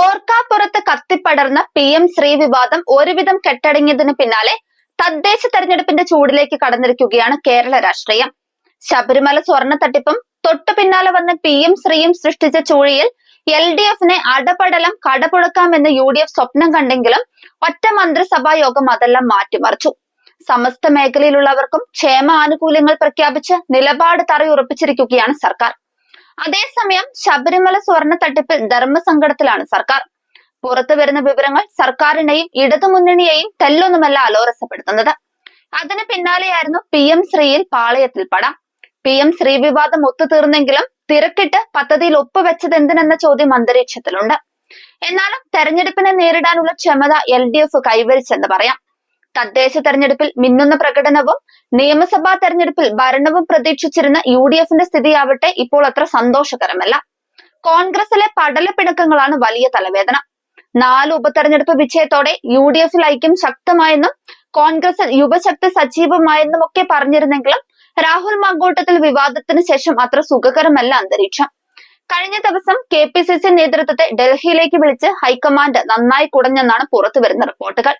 ഓർക്കാപ്പുറത്ത് കത്തിപ്പടർന്ന P M Shri വിവാദം ഒരുവിധം കെട്ടടങ്ങിയതിന് പിന്നാലെ തദ്ദേശ തെരഞ്ഞെടുപ്പിന്റെ ചൂടിലേക്ക് കടന്നിരിക്കുകയാണ് കേരള രാഷ്ട്രീയം. ശബരിമല സ്വർണ തട്ടിപ്പും തൊട്ടു പിന്നാലെ വന്ന പി എം ശ്രീയും സൃഷ്ടിച്ച ചൂഴിയിൽ എൽ ഡി എഫിനെ അടപടലം കടപുഴക്കാമെന്ന് യു ഡി എഫ് സ്വപ്നം കണ്ടെങ്കിലും ഒറ്റ മന്ത്രിസഭാ യോഗം അതെല്ലാം മാറ്റിമറിച്ചു. സമസ്ത മേഖലയിലുള്ളവർക്കും ക്ഷേമ ആനുകൂല്യങ്ങൾ പ്രഖ്യാപിച്ച് നിലപാട് തറയുറപ്പിച്ചിരിക്കുകയാണ് സർക്കാർ. അതേസമയം ശബരിമല സ്വർണ തട്ടിപ്പിൽ ധർമ്മസങ്കടത്തിലാണ് സർക്കാർ. പുറത്തു വരുന്ന വിവരങ്ങൾ സർക്കാരിനെയും ഇടതുമുന്നണിയെയും തെല്ലൊന്നുമല്ല അലോരസപ്പെടുത്തുന്നത്. അതിന് പിന്നാലെയായിരുന്നു പി എം ശ്രീയിൽ പാളയത്തിൽ പട. പി എം ശ്രീ വിവാദം ഒത്തുതീർന്നെങ്കിലും തിരക്കിട്ട് പദ്ധതിയിൽ ഒപ്പുവെച്ചത് എന്തിനെന്ന ചോദ്യം അന്തരീക്ഷത്തിലുണ്ട്. എന്നാലും തെരഞ്ഞെടുപ്പിനെ നേരിടാനുള്ള ക്ഷമത എൽ ഡി എഫ് കൈവരിച്ചെന്ന് പറയാം. തദ്ദേശ തെരഞ്ഞെടുപ്പിൽ മിന്നുന്ന പ്രകടനവും നിയമസഭാ തെരഞ്ഞെടുപ്പിൽ ഭരണവും പ്രതീക്ഷിച്ചിരുന്ന യു ഡി എഫിന്റെ സ്ഥിതിയാവട്ടെ ഇപ്പോൾ അത്ര സന്തോഷകരമല്ല. കോൺഗ്രസിലെ പടലപ്പിണക്കങ്ങളാണ് വലിയ തലവേദന. നാല് ഉപതെരഞ്ഞെടുപ്പ് വിജയത്തോടെ യു ഡി എഫിൽ ഐക്യം ശക്തമായെന്നും കോൺഗ്രസ് യുവശക്തി സജീവമായെന്നും ഒക്കെ പറഞ്ഞിരുന്നെങ്കിലും രാഹുൽ മാങ്കോട്ടത്തിൽ വിവാദത്തിന് ശേഷം അത്ര സുഖകരമല്ല അന്തരീക്ഷം. കഴിഞ്ഞ ദിവസം കെ പി സി സി നേതൃത്വത്തെ ഡൽഹിയിലേക്ക് വിളിച്ച് ഹൈക്കമാൻഡ് നന്നായി കുടഞ്ഞെന്നാണ് പുറത്തുവരുന്ന റിപ്പോർട്ടുകൾ.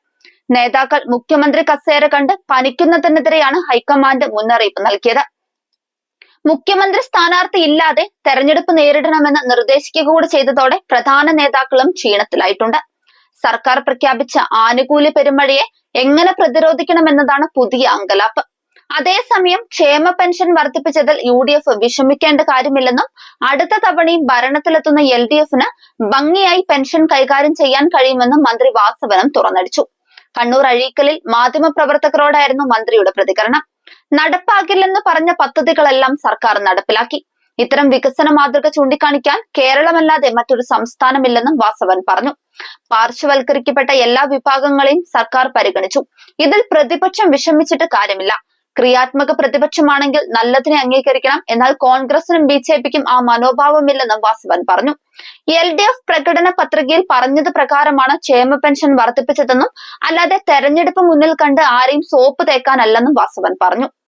നേതാക്കൾ മുഖ്യമന്ത്രി കസേര കണ്ട് പനിക്കുന്നതിനെതിരെയാണ് ഹൈക്കമാൻഡ് മുന്നറിയിപ്പ് നൽകിയത്. മുഖ്യമന്ത്രി സ്ഥാനാർത്ഥി ഇല്ലാതെ തെരഞ്ഞെടുപ്പ് നേരിടണമെന്ന് നിർദ്ദേശിക്കുക കൂടി ചെയ്തതോടെ പ്രധാന നേതാക്കളും ക്ഷീണത്തിലായിട്ടുണ്ട്. സർക്കാർ പ്രഖ്യാപിച്ച ആനുകൂല്യ പെരുമഴയെ എങ്ങനെ പ്രതിരോധിക്കണമെന്നതാണ് പുതിയ അങ്കലാപ്പ്. അതേസമയം ക്ഷേമ പെൻഷൻ വർദ്ധിപ്പിച്ചതിൽ യു ഡി എഫ് വിഷമിക്കേണ്ട കാര്യമില്ലെന്നും അടുത്ത തവണയും ഭരണത്തിലെത്തുന്ന എൽ ഡി എഫിന് ഭംഗിയായി പെൻഷൻ കൈകാര്യം ചെയ്യാൻ കഴിയുമെന്നും മന്ത്രി വാസവനം തുറന്നടിച്ചു. കണ്ണൂർ അഴീക്കലിൽ മാധ്യമപ്രവർത്തകരോടായിരുന്നു മന്ത്രിയുടെ പ്രതികരണം. നടപ്പാകില്ലെന്ന് പറഞ്ഞ പദ്ധതികളെല്ലാം സർക്കാർ നടപ്പിലാക്കി. ഇത്തരം വികസന മാതൃക ചൂണ്ടിക്കാണിക്കാൻ കേരളമല്ലാതെ മറ്റൊരു സംസ്ഥാനമില്ലെന്നും വാസവൻ പറഞ്ഞു. പാർശ്വവൽക്കരിക്കപ്പെട്ട എല്ലാ വിഭാഗങ്ങളെയും സർക്കാർ പരിഗണിച്ചു. ഇതിൽ പ്രതിപക്ഷം വിഷമിച്ചിട്ട് കാര്യമില്ല. ക്രിയാത്മക പ്രതിപക്ഷമാണെങ്കിൽ നല്ലതിനെ അംഗീകരിക്കണം. എന്നാൽ കോൺഗ്രസിനും ബി ജെ പിക്കും ആ മനോഭാവമില്ലെന്നും വാസവൻ പറഞ്ഞു. എൽ ഡി എഫ് പ്രകടന പത്രികയിൽ പറഞ്ഞത് പ്രകാരമാണ് ക്ഷേമ പെൻഷൻ വർദ്ധിപ്പിച്ചതെന്നും അല്ലാതെ തെരഞ്ഞെടുപ്പ് മുന്നിൽ കണ്ട് ആരെയും സോപ്പ് തേക്കാനല്ലെന്നും വാസവൻ പറഞ്ഞു.